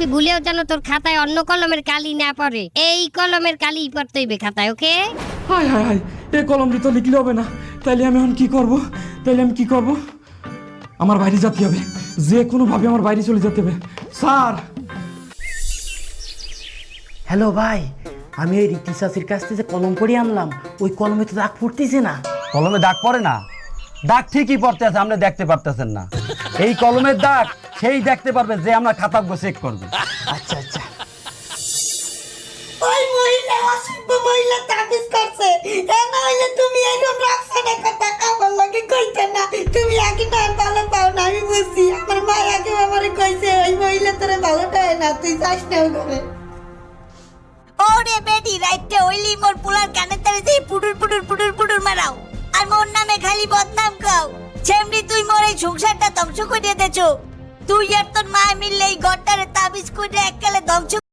তুই ভুলেও যেন তোর খাতায় অন্য কলমের কালি না পড়ে। এই কলমের কালি পড়তে হইবে খাতায় ওকে? হায় হায় হায় এই কলম দিয়ে তো লিখলে হবে না। তাইলে আমি এখন কি করব? তাইলে আমি কি করব? আমার বাইরে যেতে হবে। যে কোনোভাবে আমার বাইরে চলে যেতে হবে। স্যার! হ্যালো ভাই আমি ওই রীতি চাষির কাছ থেকে যে কলম পড়ে আনলাম। ওই কলমে তো দাগ পড়তেছে না। কলমে দাগ পড়ে না? দাগ ঠিকই পড়তে আছে আপনি দেখতে পারতেছেন না। এই কলমের দাগ সেই দেখতে পারবে যে আমরা খাতাগুলো চেক করবে। আচ্ছা আচ্ছা। ওই মহিলা অসভ্য মহিলা তাবিজ করছে। এ না হইলে তুমি এরকম রাস্তাটা কথা আমার লাগে কইতে না। তুমি আগে না ভালো পাও না আমি বুঝছি। আমার মা আগে আমারে কইছে ওই মহিলা তোরে ভালো পায় না তুই যাস না ওখানে। ওরে বেটি রাইতে ওইলি মোর পুলার এই সংসারটা ধ্বংস করে দেছো তুই আর তোর মা মিললে এই ঘরটারে তাবিজ করে এককালে ধ্বংস